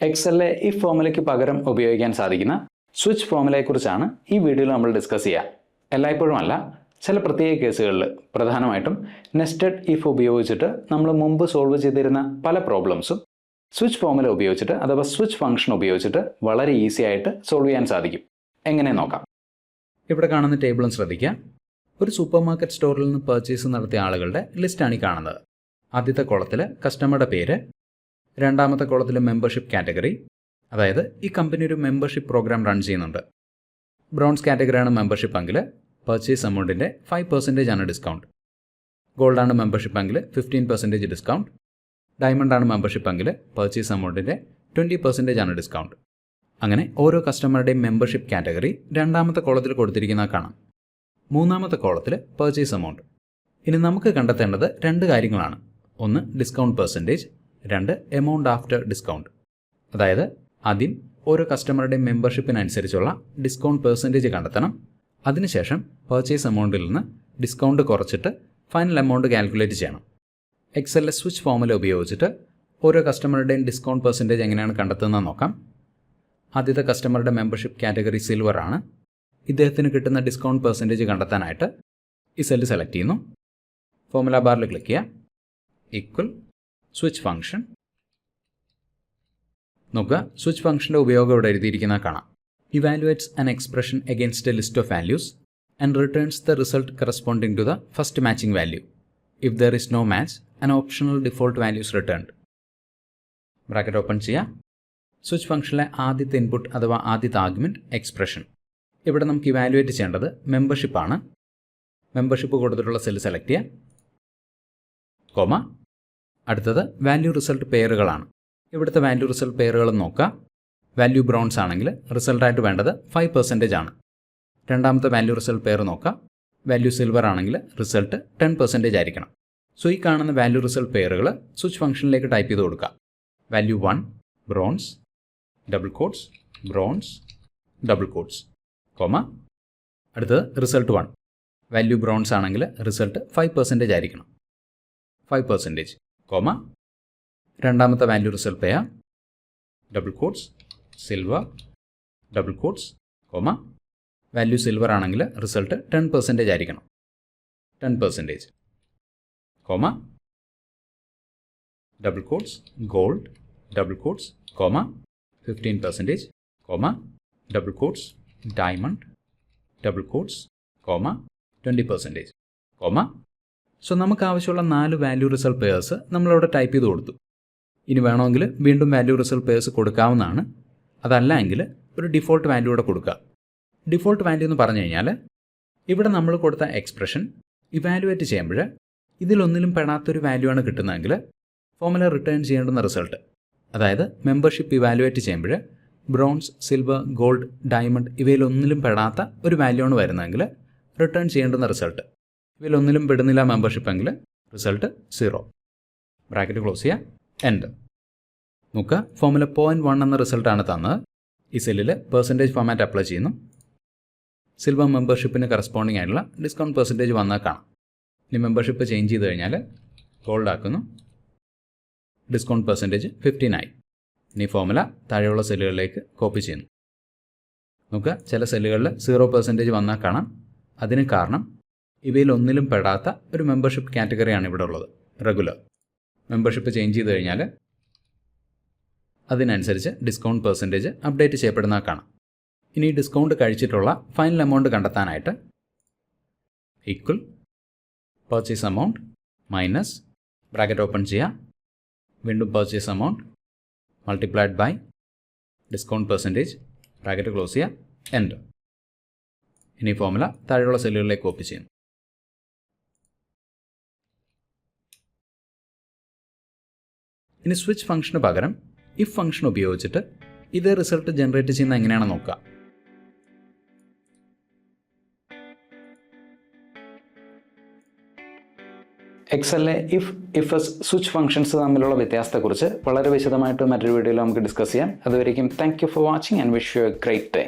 എക്സലിലെ ഈ ഫോമുലയ്ക്ക് പകരം ഉപയോഗിക്കാൻ സാധിക്കുന്ന സ്വിച്ച് ഫോമുലയെക്കുറിച്ചാണ് ഈ വീഡിയോയിൽ നമ്മൾ ഡിസ്കസ് ചെയ്യുക എല്ലായ്പ്പോഴും അല്ല ചില പ്രത്യേക കേസുകളിൽ പ്രധാനമായിട്ടും നെസ്റ്റഡ് ഇഫ് ഉപയോഗിച്ചിട്ട് നമ്മൾ മുമ്പ് സോൾവ് ചെയ്തിരുന്ന പല പ്രോബ്ലംസും സ്വിച്ച് ഫോമുല ഉപയോഗിച്ചിട്ട് അഥവാ സ്വിച്ച് ഫംഗ്ഷൻ ഉപയോഗിച്ചിട്ട് വളരെ ഈസി ആയിട്ട് സോൾവ് ചെയ്യാൻ സാധിക്കും. എങ്ങനെ നോക്കാം? ഇവിടെ കാണുന്ന ടേബിളും ശ്രദ്ധിക്കുക ഒരു സൂപ്പർ മാർക്കറ്റ് സ്റ്റോറിൽ നിന്ന് പർച്ചേസ് നടത്തിയ ആളുകളുടെ ലിസ്റ്റാണ് ഈ കാണുന്നത്. ആദ്യത്തെ കുളത്തിൽ കസ്റ്റമറുടെ പേര് രണ്ടാമത്തെ കോളത്തിൽ മെമ്പർഷിപ്പ് കാറ്റഗറി അതായത് ഈ കമ്പനി ഒരു മെമ്പർഷിപ്പ് പ്രോഗ്രാം റൺ ചെയ്യുന്നുണ്ട്. ബ്രോൺസ് കാറ്റഗറിയാണ് മെമ്പർഷിപ്പ് എങ്കിൽ പർച്ചേസ് എമൗണ്ടിന്റെ ഫൈവ് പെർസെന്റേജ് ആണ് ഡിസ്കൗണ്ട് ഗോൾഡാണ് മെമ്പർഷിപ്പ് എങ്കിൽ ഫിഫ്റ്റീൻ പെർസെന്റേജ് ഡിസ്കൗണ്ട് ഡയമണ്ട് ആണ് മെമ്പർഷിപ്പ് എങ്കിൽ പർച്ചേസ് എമൗണ്ടിന്റെ ട്വന്റി പെർസെന്റേജ് ആണ് ഡിസ്കൗണ്ട് അങ്ങനെ ഓരോ കസ്റ്റമറുടെയും മെമ്പർഷിപ്പ് കാറ്റഗറി രണ്ടാമത്തെ കോളത്തിൽ കൊടുത്തിരിക്കുന്ന കാണാം. മൂന്നാമത്തെ കോളത്തിൽ പർച്ചേസ് എമൗണ്ട് ഇനി നമുക്ക് കണ്ടെത്തേണ്ടത് രണ്ട് കാര്യങ്ങളാണ്. ഒന്ന് ഡിസ്കൗണ്ട് പെർസെന്റേജ് രണ്ട് എമൗണ്ട് ആഫ്റ്റർ ഡിസ്കൗണ്ട് അതായത് ആദ്യം ഓരോ കസ്റ്റമറുടെയും മെമ്പർഷിപ്പിനനുസരിച്ചുള്ള ഡിസ്കൗണ്ട് പെർസെന്റേജ് കണ്ടെത്തണം. അതിനുശേഷം പർച്ചേസ് എമൗണ്ടിൽ നിന്ന് ഡിസ്കൗണ്ട് കുറച്ചിട്ട് ഫൈനൽ എമൗണ്ട് കാൽക്കുലേറ്റ് ചെയ്യണം. എക്സലിലെ സ്വിച്ച് ഫോമുല ഉപയോഗിച്ചിട്ട് ഓരോ കസ്റ്റമറുടെയും ഡിസ്കൗണ്ട് പെർസെന്റേജ് എങ്ങനെയാണ് കണ്ടെത്തുന്നത് നോക്കാം. ആദ്യത്തെ കസ്റ്റമറുടെ മെമ്പർഷിപ്പ് കാറ്റഗറി സിൽവർ ആണ്. ഇദ്ദേഹത്തിന് കിട്ടുന്ന ഡിസ്കൗണ്ട് പെർസെന്റേജ് കണ്ടെത്താനായിട്ട് ഈ സെല്ല് സെലക്ട് ചെയ്യുന്നു ഫോമുല ബാറിൽ ക്ലിക്ക് ചെയ്യുക. ഈക്വൽ സ്വിച്ച് ഫംഗ്ഷൻ നോക്കുക. സ്വിച്ച് ഫംഗ്ഷന്റെ ഉപയോഗം ഇവിടെ എഴുതിയിരിക്കുന്ന കാണാം. Evaluates an expression against a list of values and returns the result corresponding to the first matching value if there is no match an optional default values returned bracket open ചെയ്യുക switch ഫംഗ്ഷനിലെ ആദ്യത്തെ input അഥവാ ആദ്യത്തെ argument expression ഇവിടെ നമുക്ക് evaluate ചെയ്യേണ്ടത് മെമ്പർഷിപ്പാണ് membership കൊടുത്തിട്ടുള്ള സെൽ സെലക്ട് ചെയ്യുക കോമ. അടുത്തത് വാല്യൂ റിസൾട്ട് പെയറുകളാണ് ഇവിടുത്തെ വാല്യൂ റിസൾട്ട് പെയറുകൾ നോക്കാം. വാല്യൂ ബ്രോൺസ് ആണെങ്കിൽ റിസൾട്ടായിട്ട് വേണ്ടത് ഫൈവ് പെർസെന്റേജ് ആണ്. രണ്ടാമത്തെ വാല്യൂ റിസൾട്ട് പെയർ നോക്കാം. വാല്യൂ സിൽവർ ആണെങ്കിൽ റിസൾട്ട് ടെൻ പെർസെന്റേജ് ആയിരിക്കണം. സോ ഈ കാണുന്ന വാല്യൂ റിസൾട്ട് പെയറുകൾ സ്വിച്ച് ഫംഗ്ഷനിലേക്ക് ടൈപ്പ് ചെയ്ത് കൊടുക്കുക value one bronze double quotes bronze double quotes comma അടുത്തത് റിസൾട്ട് വൺ വാല്യൂ ബ്രോൺസ് ആണെങ്കിൽ റിസൾട്ട് ഫൈവ് പെർസെന്റേജ് ആയിരിക്കണം. Five percentage comma. രണ്ടാമത്തെ വാല്യൂ റിസൾട്ട് ചെയ്യാം double quotes silver. Double quotes comma. Value silver ആണെങ്കിൽ result ten percentage ആയിരിക്കണം. Ten percentage comma. Double quotes gold. Double quotes comma. Fifteen percentage comma. Double quotes diamond. Double quotes comma. Twenty percentage comma. So നമുക്ക് ആവശ്യമുള്ള നാല് value result pairs നമ്മളവിടെ type ചെയ്ത് കൊടുത്തു. ഇനി വേണമെങ്കിൽ വീണ്ടും വാല്യൂ റിസൾട്ട് പേഴ്സ് കൊടുക്കാവുന്നതാണ്. അതല്ല എങ്കിൽ ഒരു ഡിഫോൾട്ട് വാല്യൂ കൂടെ കൊടുക്കുക ഡിഫോൾട്ട് വാല്യൂ എന്ന് പറഞ്ഞു കഴിഞ്ഞാൽ ഇവിടെ നമ്മൾ കൊടുത്ത എക്സ്പ്രഷൻ ഇവാലുവേറ്റ് ചെയ്യുമ്പോൾ ഇതിലൊന്നിലും പെടാത്തൊരു വാല്യൂ ആണ് കിട്ടുന്നതെങ്കിൽ ഫോമുല റിട്ടേൺ ചെയ്യേണ്ടുന്ന റിസൾട്ട് അതായത് മെമ്പർഷിപ്പ് ഇവാലുവേറ്റ് ചെയ്യുമ്പോൾ ബ്രോൺസ് സിൽവർ ഗോൾഡ് ഡയമണ്ട് ഇവയിലൊന്നിലും പെടാത്ത ഒരു വാല്യൂ ആണ് വരുന്നതെങ്കിൽ റിട്ടേൺ ചെയ്യേണ്ടുന്ന റിസൾട്ട് ഇവയിലൊന്നിലും പെടുന്നില്ല മെമ്പർഷിപ്പ് എങ്കിൽ റിസൾട്ട് സീറോ ബ്രാക്കറ്റ് ക്ലോസ് ചെയ്യുക എൻഡ് നോക്കുക ഫോമിലെ പോയിന്റ് വൺ എന്ന റിസൾട്ടാണ് തന്നത്. ഈ സെല്ലിൽ പെർസെന്റേജ് ഫോമാറ്റ് അപ്ലൈ ചെയ്യുന്നു. സിൽവർ മെമ്പർഷിപ്പിന് കറസ്പോണ്ടിങ് ആയിട്ടുള്ള ഡിസ്കൗണ്ട് പെർസെന്റേജ് വന്നാൽ കാണാം. ഇനി മെമ്പർഷിപ്പ് ചേഞ്ച് ചെയ്ത് കഴിഞ്ഞാൽ ഗോൾഡ് ആക്കുന്നു. ഡിസ്കൗണ്ട് പെർസെന്റേജ് ഫിഫ്റ്റീൻ ആയി. ഇനി ഫോമുല താഴെയുള്ള സെല്ലുകളിലേക്ക് കോപ്പി ചെയ്യുന്നു. നോക്കുക ചില സെല്ലുകളിൽ സീറോ പെർസെന്റേജ് വന്നാൽ കാണാം. അതിന് കാരണം ഇവയിൽ ഒന്നിലും പെടാത്ത ഒരു മെമ്പർഷിപ്പ് കാറ്റഗറിയാണ് ഇവിടെ ഉള്ളത്. റെഗുലർ മെമ്പർഷിപ്പ് ചേഞ്ച് ചെയ്ത് കഴിഞ്ഞാൽ അതിനനുസരിച്ച് ഡിസ്കൗണ്ട് പെർസെന്റേജ് അപ്ഡേറ്റ് ചെയ്യപ്പെടുന്ന കാണാം. ഇനി ഡിസ്കൗണ്ട് കഴിച്ചിട്ടുള്ള ഫൈനൽ എമൗണ്ട് കണ്ടെത്താനായിട്ട് equal purchase amount minus bracket open ചെയ്യുക വീണ്ടും purchase amount multiplied by discount percentage bracket close ചെയ്യുക എൻഡ് ഇനി ഫോമുല താഴെയുള്ള സെല്ലുകളിലേക്ക് കോപ്പി ചെയ്യുന്നു. ഇനി സ്വിച്ച് ഫംഗ്ഷന് പകരം ഇഫ് ഫംഗ്ഷൻ ഉപയോഗിച്ചിട്ട് ഇതേ റിസൾട്ട് ജനറേറ്റ് ചെയ്യുന്ന എങ്ങനെയാണെന്ന് നോക്കുക. എക്സലിലെ if ifs switch functions തമ്മിലുള്ള വ്യത്യാസത്തെക്കുറിച്ച് വളരെ വിശദമായിട്ട് മറ്റൊരു വീഡിയോയിൽ നമുക്ക് ഡിസ്കസ് ചെയ്യാം. അതുവരേക്കും thank you for watching and wish you a great day